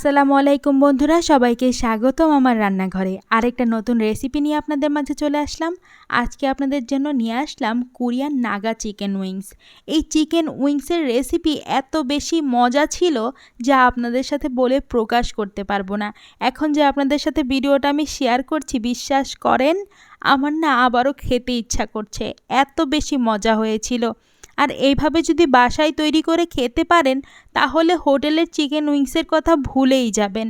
আসসালামু আলাইকুম বন্ধুরা, সবাইকে স্বাগতম আমার রান্নাঘরে। আরেকটা নতুন রেসিপি নিয়ে আপনাদের মাঝে চলে আসলাম। আজকে আপনাদের জন্য নিয়ে আসলাম কোরিয়ান নাগা চিকেন উইংস। এই চিকেন উইংসের রেসিপি এত বেশি মজা ছিল যা আপনাদের সাথে বলে প্রকাশ করতে পারব না। এখন যে আপনাদের সাথে ভিডিওটা আমি শেয়ার করছি, বিশ্বাস করেন, আমার না আবারও খেতে ইচ্ছা করছে। এত বেশি মজা হয়েছিল। আর এইভাবে যদি বাসায় তৈরি করে খেতে পারেন, তাহলে হোটেলের চিকেন উইংসের কথা ভুলেই যাবেন।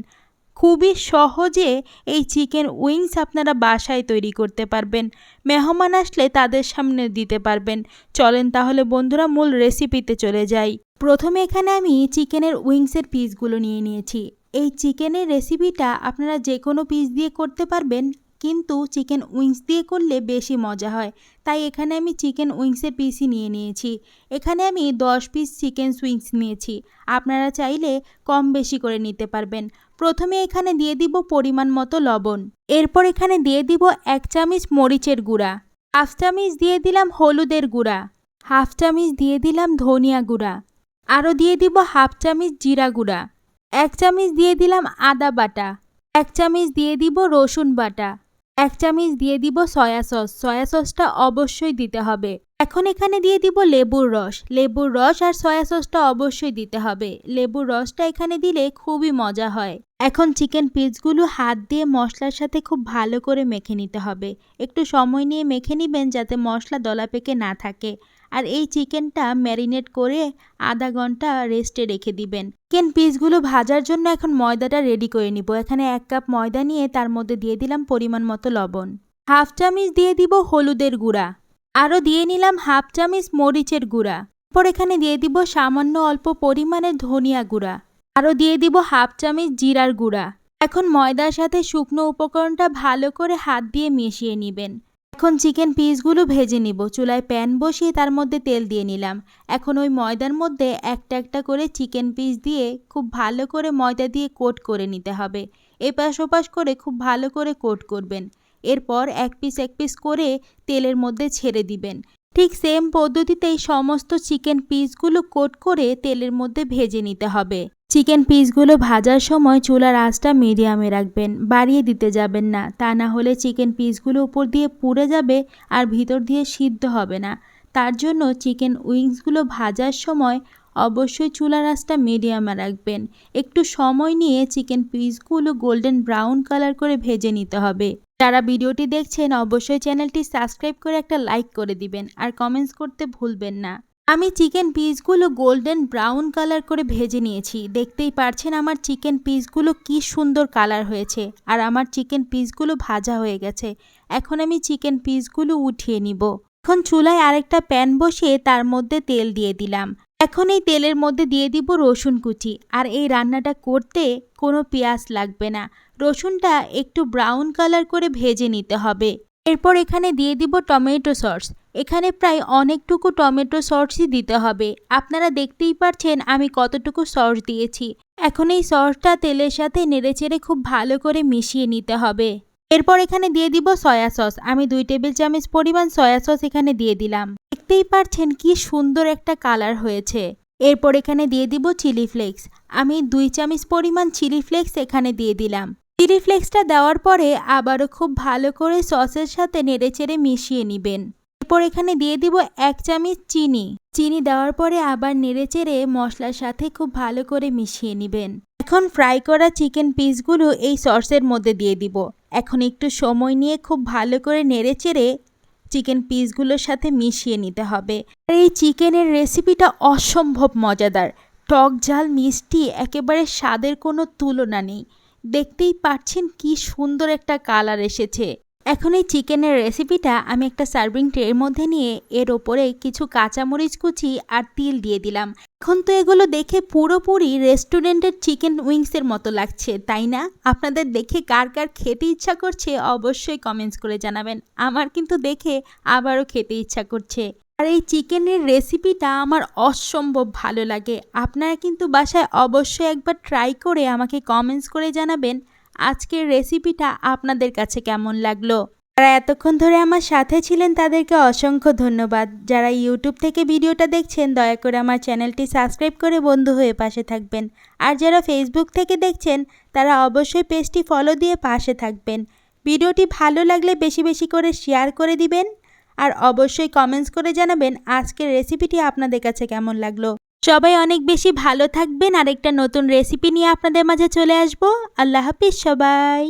খুবই সহজে এই চিকেন উইংস আপনারা বাসায় তৈরি করতে পারবেন। মেহমান আসলে তাদের সামনে দিতে পারবেন। চলেন তাহলে বন্ধুরা মূল রেসিপিতে চলে যাই। প্রথমে এখানে আমি চিকেনের উইংসের পিসগুলো নিয়ে নিয়েছি। এই চিকেনের রেসিপিটা আপনারা যে কোনো পিস দিয়ে করতে পারবেন। কিন্তু চিকেন উইংস দিয়ে করলে বেশি মজা হয়। তাই এখানে আমি চিকেন উইংসের পিসই নিয়ে নিয়েছি। এখানে আমি দশ পিস চিকেন উইংস নিয়েছি। আপনারা চাইলে কম বেশি করে নিতে পারবেন। প্রথমে এখানে দিয়ে দিব পরিমাণ মতো লবণ। এরপর এখানে দিয়ে দিব এক চামচ মরিচের গুঁড়া। হাফ চামচ দিয়ে দিলাম হলুদের গুঁড়া। হাফ চামচ দিয়ে দিলাম ধনিয়া গুঁড়া। আরও দিয়ে দিব হাফ চামচ জিরা গুঁড়া। এক চামচ দিয়ে দিলাম আদা বাটা। এক চামচ দিয়ে দিব রসুন বাটা। এক চামচ দিয়ে দিব সয়া সস। সয়া সসটা অবশ্যই দিতে হবে। এখন এখানে দিয়ে দিব লেবুর রস। লেবুর রস আর সয়া সসটা অবশ্যই দিতে হবে। লেবুর রসটা এখানে দিলে খুবই মজা হয়। এখন চিকেন পিসগুলো হাত দিয়ে মশলার সাথে খুব ভালো করে মেখে নিতে হবে। একটু সময় নিয়ে মেখে নেবেন যাতে মশলা দলা পেকে না থাকে। আর এই চিকেনটা ম্যারিনেট করে আধা ঘণ্টা রেস্টে রেখে দিবেন। চিকেন পিসগুলো ভাজার জন্য এখন ময়দাটা রেডি করে নিব। এখানে এক কাপ ময়দা নিয়ে তার মধ্যে দিয়ে দিলাম পরিমাণ মতো লবণ। হাফ চামচ দিয়ে দিব হলুদের গুঁড়া। আরও দিয়ে নিলাম হাফ চামচ মরিচের গুঁড়া। এরপর এখানে দিয়ে দিব সামান্য অল্প পরিমাণে ধনিয়া গুঁড়া। আরও দিয়ে দিব হাফ চামচ জিরার গুঁড়া। এখন ময়দার সাথে শুকনো উপকরণটা ভালো করে হাত দিয়ে মিশিয়ে নেবেন। এখন চিকেন পিসগুলো ভেজে নিব। চুলায় প্যান বসিয়ে তার মধ্যে তেল দিয়ে নিলাম। এখন ওই ময়দার মধ্যে একটা একটা করে চিকেন পিস দিয়ে খুব ভালো করে ময়দা দিয়ে কোট করে নিতে হবে। এপাশ ওপাশ করে খুব ভালো করে কোট করবেন। এরপর এক পিস এক পিস করে তেলের মধ্যে ছেড়ে দিবেন। ঠিক সেম পদ্ধতিতেই সমস্ত চিকেন পিসগুলো কোট করে তেলের মধ্যে ভেজে নিতে হবে। চিকেন পিসগুলো ভাজার সময় চুলার আঁচটা মিডিয়ামে রাখবেন, বাড়িয়ে দিতে যাবেন না। তা না হলে চিকেন পিসগুলো উপর দিয়ে পুড়ে যাবে আর ভিতর দিয়ে সিদ্ধ হবে না। তার জন্য চিকেন উইংসগুলো ভাজার সময় অবশ্যই চুলার আঁচটা মিডিয়ামে রাখবেন। একটু সময় নিয়ে চিকেন পিসগুলো গোল্ডেন ব্রাউন কালার করে ভেজে নিতে হবে। যারা ভিডিওটি দেখছেন, অবশ্যই চ্যানেলটি সাবস্ক্রাইব করে একটা লাইক করে দিবেন। আর কমেন্টস করতে ভুলবেন না। আমি চিকেন পিসগুলো গোল্ডেন ব্রাউন কালার করে ভেজে নিয়েছি। দেখতেই পারছেন আমার চিকেন পিসগুলো কি সুন্দর কালার হয়েছে আর আমার চিকেন পিসগুলো ভাজা হয়ে গেছে। এখন আমি চিকেন পিসগুলো উঠিয়ে নিব। এখন চুলায় আরেকটা প্যান বসিয়ে তার মধ্যে তেল দিয়ে দিলাম। এখন এই তেলের মধ্যে দিয়ে দিব রসুন কুচি আর এই রান্নাটা করতে কোনো পেঁয়াজ লাগবে না। রসুনটা একটু ব্রাউন কালার করে ভেজে নিতে হবে। এরপর এখানে দিয়ে দিব টমেটো সস। এখানে প্রায় অনেকটুকু টমেটো সসই দিতে হবে। আপনারা দেখতেই পারছেন আমি কতটুকু সস দিয়েছি। এখন এই সসটা তেলের সাথে নেড়েচেড়ে খুব ভালো করে মিশিয়ে নিতে হবে। এরপর এখানে দিয়ে দিব সয়া সস। আমি দুই টেবিল চামচ পরিমাণ সয়া সস এখানে দিয়ে দিলাম। দেখতেই পারছেন কি সুন্দর একটা কালার হয়েছে। এরপর এখানে দিয়ে দিব চিলি ফ্লেক্স। আমি দুই চামচ পরিমাণ চিলি ফ্লেক্স এখানে দিয়ে দিলাম। চিলি ফ্লেক্সটা দেওয়ার পরে আবারও খুব ভালো করে সসের সাথে নেড়েচেড়ে মিশিয়ে নেবেন। এরপর এখানে দিয়ে দিব এক চামচ চিনি। চিনি দেওয়ার পরে আবার নেড়েচেড়ে মশলার সাথে খুব ভালো করে মিশিয়ে নেবেন। এখন ফ্রাই করা চিকেন পিসগুলো এই সসের মধ্যে দিয়ে দিব। এখন একটু সময় নিয়ে খুব ভালো করে নেড়েচেড়ে চিকেন পিসগুলোর সাথে মিশিয়ে নিতে হবে। আর এই চিকেনের রেসিপিটা অসম্ভব মজাদার। টক ঝাল, মিষ্টি, একেবারে স্বাদের কোনো তুলনা নেই। দেখতেই পাচ্ছেন কি সুন্দর একটা কালার এসেছে। এখন এই চিকেনের রেসিপিটা আমি একটা সার্ভিং ট্রের মধ্যে নিয়ে এর ওপরে কিছু কাঁচামরিচ কুচি আর তিল দিয়ে দিলাম। এখন তো এগুলো দেখে পুরোপুরি রেস্টুরেন্টের চিকেন উইংসের মতো লাগছে, তাই না? আপনাদের দেখে কার কার খেতে ইচ্ছা করছে অবশ্যই কমেন্টস করে জানাবেন। আমার কিন্তু দেখে আবারও খেতে ইচ্ছা করছে। আর এই চিকেনের রেসিপিটা আমার অসম্ভব ভালো লাগে। আপনারা কিন্তু বাসায় অবশ্যই একবার ট্রাই করে আমাকে কমেন্টস করে জানাবেন। আজকের রেসিপিটা আপনাদের কাছে কেমন লাগল? যারা এতক্ষণ ধরে আমার সাথে ছিলেন, তাদেরকে অসংখ্য ধন্যবাদ। যারা ইউটিউব থেকে ভিডিওটা দেখছেন, দয়া করে আমার চ্যানেলটি সাবস্ক্রাইব করে বন্ধু হয়ে পাশে থাকবেন। আর যারা ফেসবুক থেকে দেখছেন, তারা অবশ্যই পেজটি ফলো দিয়ে পাশে থাকবেন। ভিডিওটি ভালো লাগলে বেশি বেশি করে শেয়ার করে দিবেন। আর অবশ্যই কমেন্টস করে জানাবেন আজকের রেসিপিটি আপনাদের কাছে কেমন লাগল। সবাই অনেক বেশি ভালো থাকবেন। আর একটা নতুন রেসিপি নিয়ে আপনাদের মাঝে চলে আসব। আল্লাহ হাফিজ সবাই।